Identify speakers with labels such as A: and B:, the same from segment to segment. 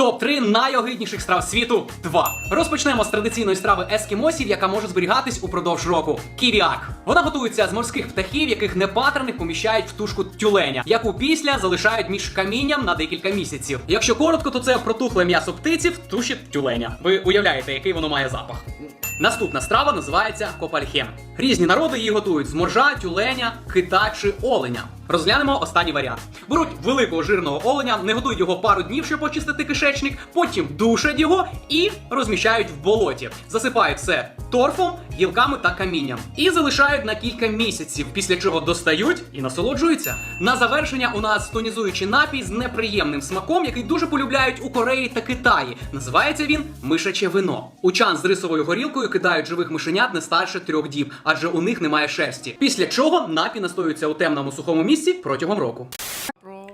A: Топ-3 найогидніших страв світу 2. Розпочнемо з традиційної страви ескімосів, яка може зберігатись упродовж року. Ківіак. Вона готується з морських птахів, яких непатерних поміщають в тушку тюленя, яку після залишають між камінням на декілька місяців. Якщо коротко, то це протухле м'ясо птиці в туші тюленя. Ви уявляєте, який воно має запах. Наступна страва називається копальхем. Різні народи її готують з моржа, тюленя, кита чи оленя. Розглянемо останній варіант. Беруть великого жирного оленя, не готують його пару днів, щоб очистити кишечник, потім душать його і розміщають в болоті. Засипають все торфом, гілками та камінням. І залишають на кілька місяців, після чого достають і насолоджуються. На завершення у нас тонізуючий напій з неприємним смаком, який дуже полюбляють у Кореї та Китаї. Називається він мишаче вино. У чан з рисовою горілкою кидають живих мишенят не старше трьох діб, адже у них немає шерсті. Після чого напій настоюється у темному сухому місці протягом року.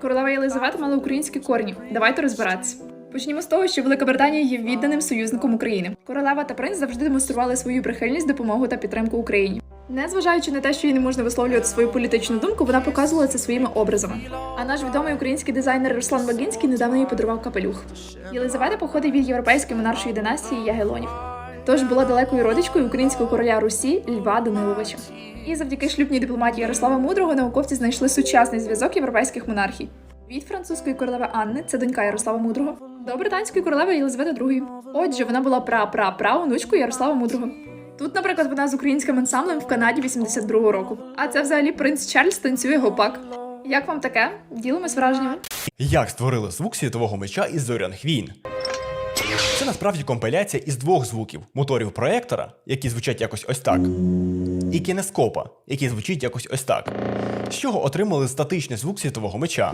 B: Королева Єлизавета мала українські корні. Давайте розбиратися. Почнімо з того, що Велика Британія є відданим союзником України. Королева та принц завжди демонстрували свою прихильність, допомогу та підтримку Україні. Незважаючи на те, що їй не можна висловлювати свою політичну думку, вона показувала це своїми образами. А наш відомий український дизайнер Руслан Багінський недавно їй подарував капелюх. Єлизавета походить від європейської монаршої династії Ягелонів. Тож була далекою родичкою українського короля Русі Льва Даниловича. І завдяки шлюбній дипломатії Ярослава Мудрого науковці знайшли сучасний зв'язок європейських монархій. Від французької королеви Анни, це донька Ярослава Мудрого, до британської королеви Єлизавети II. Отже, вона була пра-пра-пра онучкою Ярослава Мудрого. Тут, наприклад, вона з українським ансамблем в Канаді 82-го року. А це взагалі принц Чарльз танцює гопак. Як вам таке? Ділимось враженнями.
C: Як створили звук світового меча із зорян Хвін? Це насправді компиляція із двох звуків: моторів проектора, які звучать якось ось так, і кінескопа, який звучить якось ось так. З чого отримали статичний звук світового меча.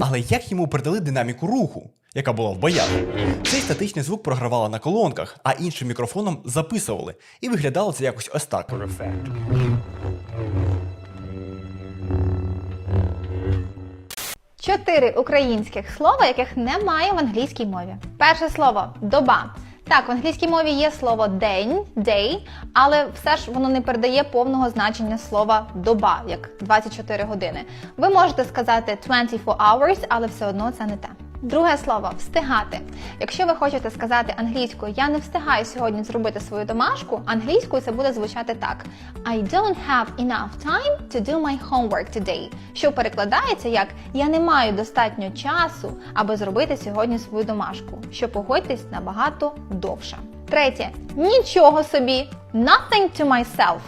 C: Але як йому придали динаміку руху, яка була в боях? Цей статичний звук програвали на колонках, а іншим мікрофоном записували. І виглядало це якось ось так.
D: Чотири українських слова, яких немає в англійській мові. Перше слово доба. Так, в англійській мові є слово день, day, але все ж воно не передає повного значення слова доба, як 24 години. Ви можете сказати 24 hours, але все одно це не те. Друге слово встигати. Якщо ви хочете сказати англійською Я не встигаю сьогодні зробити свою домашку, англійською це буде звучати так: I don't have enough time to do my homework today, що перекладається як Я не маю достатньо часу, аби зробити сьогодні свою домашку, що погодьтесь набагато довше. Третє нічого собі, nothing to myself.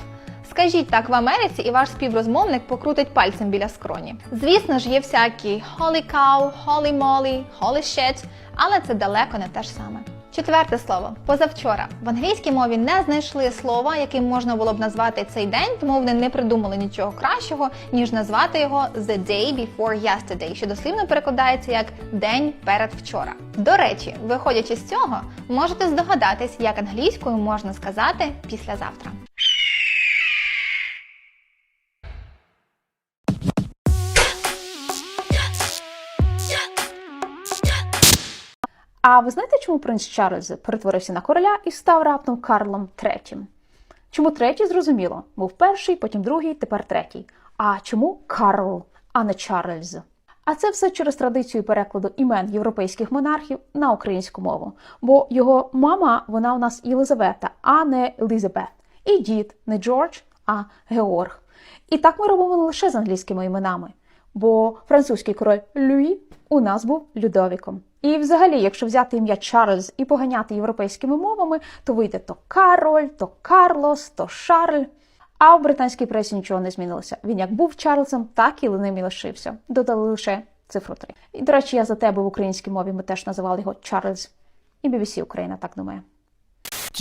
D: Скажіть так в Америці, і ваш співрозмовник покрутить пальцем біля скроні. Звісно ж, є всякі holy cow, holy moly, holy shit, але це далеко не те ж саме. Четверте слово позавчора. В англійській мові не знайшли слова, яким можна було б назвати цей день, тому вони не придумали нічого кращого, ніж назвати його the day before yesterday, що дослівно перекладається як день перед вчора. До речі, виходячи з цього, можете здогадатись, як англійською можна сказати післязавтра.
E: А ви знаєте, чому принц Чарльз перетворився на короля і став раптом Карлом III? Чому третій зрозуміло? Був перший, потім другий, тепер третій. А чому Карл, а не Чарльз? А це все через традицію перекладу імен європейських монархів на українську мову. Бо його мама, вона у нас Єлизавета, а не Елізабет. І дід не Джордж, а Георг. І так ми робимо лише з англійськими іменами, бо французький король Люї у нас був Людовіком. І взагалі, якщо взяти ім'я Чарльз і поганяти європейськими мовами, то вийде то Кароль, то Карлос, то Шарль. А в британській пресі нічого не змінилося. Він як був Чарльзом, так і ним і лишився. Додали лише цифру 3. І, до речі, я за тебе в українській мові ми теж називали його Чарльз. І BBC Україна так думає.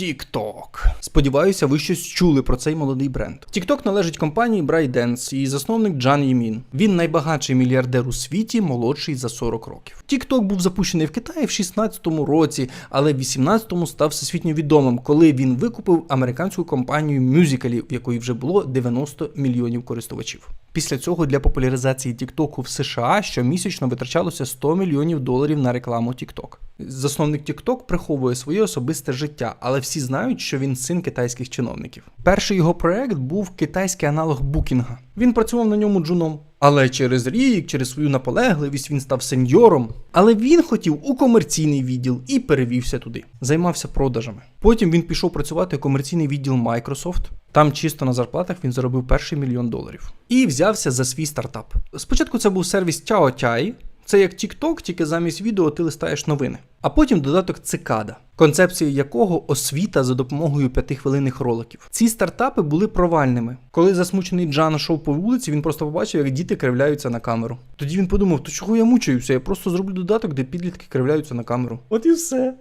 F: TikTok. Сподіваюся, ви щось чули про цей молодий бренд. TikTok належить компанії ByteDance і засновник Джан Ємін. Він найбагатший мільярдер у світі, молодший за 40 років. TikTok був запущений в Китаї в 16-му році, але в 18-му став всесвітньо відомим, коли він викупив американську компанію Musical.ly, в якої вже було 90 мільйонів користувачів. Після цього для популяризації TikTok в США щомісячно витрачалося 100 мільйонів доларів на рекламу TikTok. Засновник TikTok приховує своє особисте життя, але всі знають, що він син китайських чиновників. Перший його проект був китайський аналог букінга. Він працював на ньому джуном. Але через рік, через свою наполегливість, він став сеньором. Але він хотів у комерційний відділ і перевівся туди. Займався продажами. Потім він пішов працювати у комерційний відділ Microsoft. Там чисто на зарплатах він заробив перший мільйон доларів. І взявся за свій стартап. Спочатку це був сервіс Тяотяй. Це як TikTok, тільки замість відео ти листаєш новини. А потім додаток Цикада, концепція якого освіта за допомогою п'ятихвилинних роликів. Ці стартапи були провальними. Коли засмучений Джан йшов по вулиці, він просто побачив, як діти кривляються на камеру. Тоді він подумав: то чого я мучаюся? Я просто зроблю додаток, де підлітки кривляються на камеру. От і все.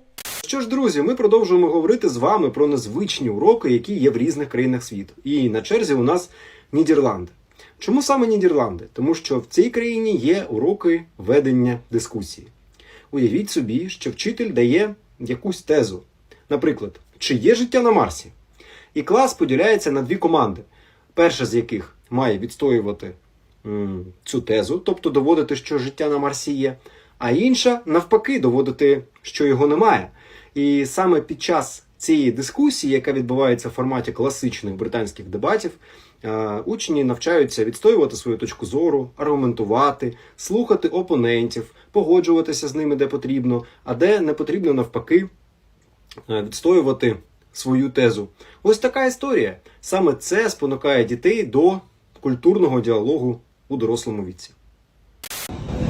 G: Що ж, друзі, ми продовжуємо говорити з вами про незвичні уроки, які є в різних країнах світу. І на черзі у нас Нідерланди. Чому саме Нідерланди? Тому що в цій країні є уроки ведення дискусії. Уявіть собі, що вчитель дає якусь тезу. Наприклад, чи є життя на Марсі? І клас поділяється на дві команди, перша з яких має відстоювати цю тезу, тобто доводити, що життя на Марсі є, а інша навпаки доводити, що його немає. І саме під час цієї дискусії, яка відбувається в форматі класичних британських дебатів, е, учні навчаються відстоювати свою точку зору, аргументувати, слухати опонентів, погоджуватися з ними де потрібно, а де не потрібно навпаки е, відстоювати свою тезу. Ось така історія. Саме це спонукає дітей до культурного діалогу у дорослому віці.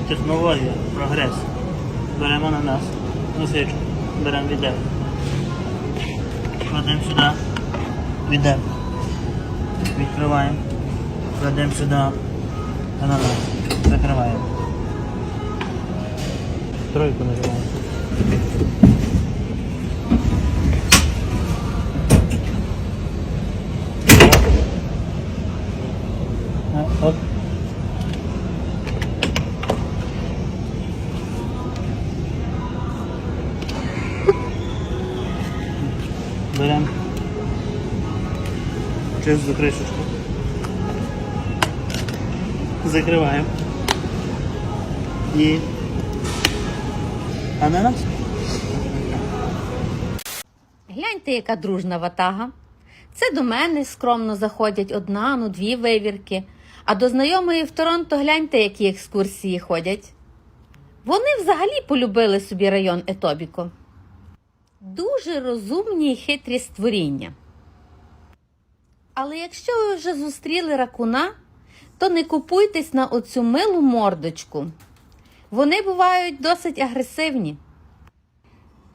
H: Технологія, прогрес. Беремо на нас носичку, беремо відер. Кладемо сюди, відер. Відкриваємо. Кладемо сюди ананас. Закриваємо. Тройку нажимаємо. Чисту кришечку. Закриваємо. І ананас.
I: Гляньте, яка дружна ватага. Це до мене скромно заходять одна, ну дві вивірки, а до знайомої в Торонто гляньте, які екскурсії ходять. Вони взагалі полюбили собі район Етобіко. Дуже розумні й хитрі створіння. Але якщо ви вже зустріли ракуна, то не купуйтесь на оцю милу мордочку. Вони бувають досить агресивні.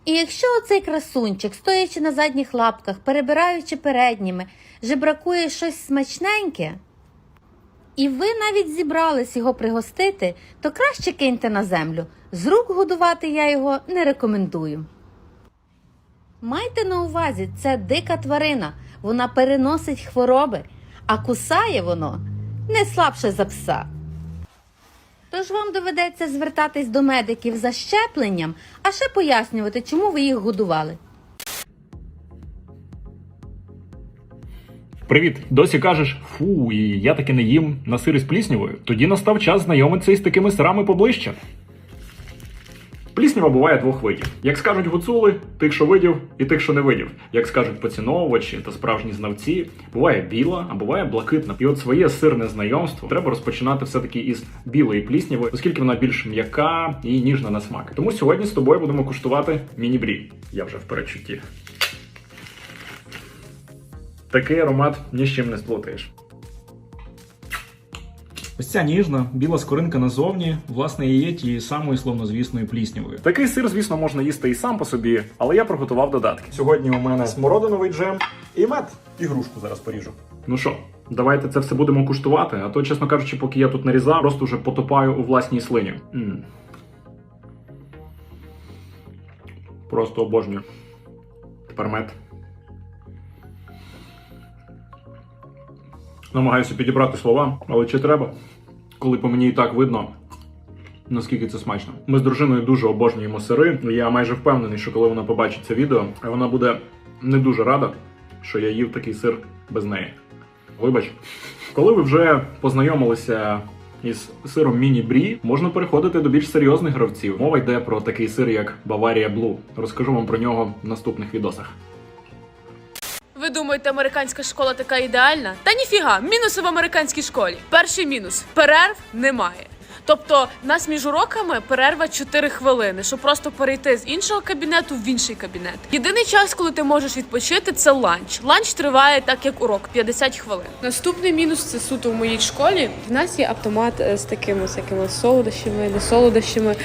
I: І якщо оцей красунчик, стоячи на задніх лапках, перебираючи передніми, жебракує щось смачненьке, і ви навіть зібрались його пригостити, то краще киньте на землю. З рук годувати я його не рекомендую. Майте на увазі, це дика тварина, вона переносить хвороби, а кусає воно не слабше за пса. Тож вам доведеться звертатись до медиків за щепленням, а ще пояснювати, чому ви їх годували.
J: Привіт, досі кажеш фу, і я таки не їм на сир із пліснявою. Тоді настав час знайомитися із такими сирами поближче. Пліснява буває двох видів. Як скажуть гуцули, тих, що видів, і тих, що не видів. Як скажуть поціновувачі та справжні знавці, буває біла, а буває блакитна. І от своє сирне знайомство треба розпочинати все-таки із білої плісняви, оскільки вона більш м'яка і ніжна на смак. Тому сьогодні з тобою будемо куштувати міні-брі. Я вже в передчутті. Такий аромат ні з чим не сплутаєш. Ось ця ніжна, біла скоринка назовні, власне, і є тією самою словнозвісною пліснявою. Такий сир, звісно, можна їсти і сам по собі, але я приготував додатки. Сьогодні у мене смородиновий джем і мед. Ігрушку зараз поріжу. Ну що, давайте це все будемо куштувати, а то, чесно кажучи, поки я тут нарізав, просто вже потопаю у власній слині. м Просто обожнюю. Тепер мед. Намагаюся підібрати слова, але чи треба? Коли по мені і так видно, наскільки це смачно. Ми з дружиною дуже обожнюємо сири. Я майже впевнений, що коли вона побачить це відео, вона буде не дуже рада, що я їв такий сир без неї. Вибач, коли ви вже познайомилися із сиром міні-брі, можна переходити до більш серйозних гравців. Мова йде про такий сир, як Баварія Блу. Розкажу вам про нього в наступних відосах.
K: Думаєте, американська школа така ідеальна? Та ніфіга, мінуси в американській школі. Перший мінус перерв немає. Тобто, в нас між уроками перерва 4 хвилини, щоб просто перейти з іншого кабінету в інший кабінет. Єдиний час, коли ти можеш відпочити, це ланч. Ланч триває так, як урок 50 хвилин.
L: Наступний мінус це суто в моїй школі. В нас є автомат е, з такими всякими солодощами, не солодощами.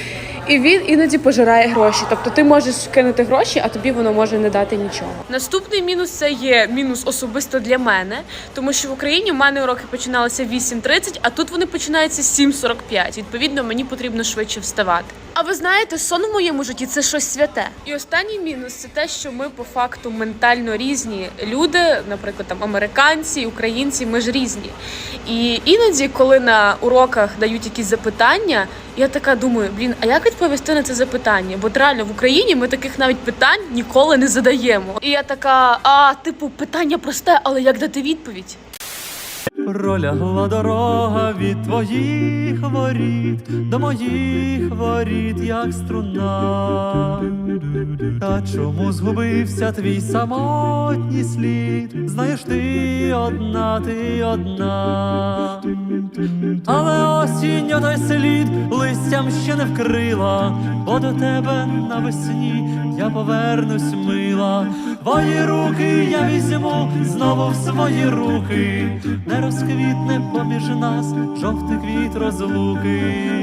L: І він іноді пожирає гроші. Тобто ти можеш кинути гроші, а тобі воно може не дати нічого.
K: Наступний мінус це є мінус особисто для мене, тому що в Україні в мене уроки починалися в 8.30, а тут вони починаються 7.45. Відповідно, мені потрібно швидше вставати. А ви знаєте, сон в моєму житті це щось святе. І останній мінус це те, що ми по факту ментально різні люди, наприклад, там американці, українці, ми ж різні. І іноді, коли на уроках дають якісь запитання, я така думаю, блін, а як відповісти на це запитання? Бо реально в Україні ми таких навіть питань ніколи не задаємо. І я така, а типу, питання просте, але як дати відповідь?
M: Пролягла дорога від твоїх воріт до моїх воріт, як струна. Та чому згубився твій самотній слід? Знаєш, ти одна, ти одна. Але осінь той слід листям ще не вкрила, бо до тебе навесні я повернусь мила. Твої руки я візьму знову в свої руки, не розквітне поміж нас жовтий квіт розлуки.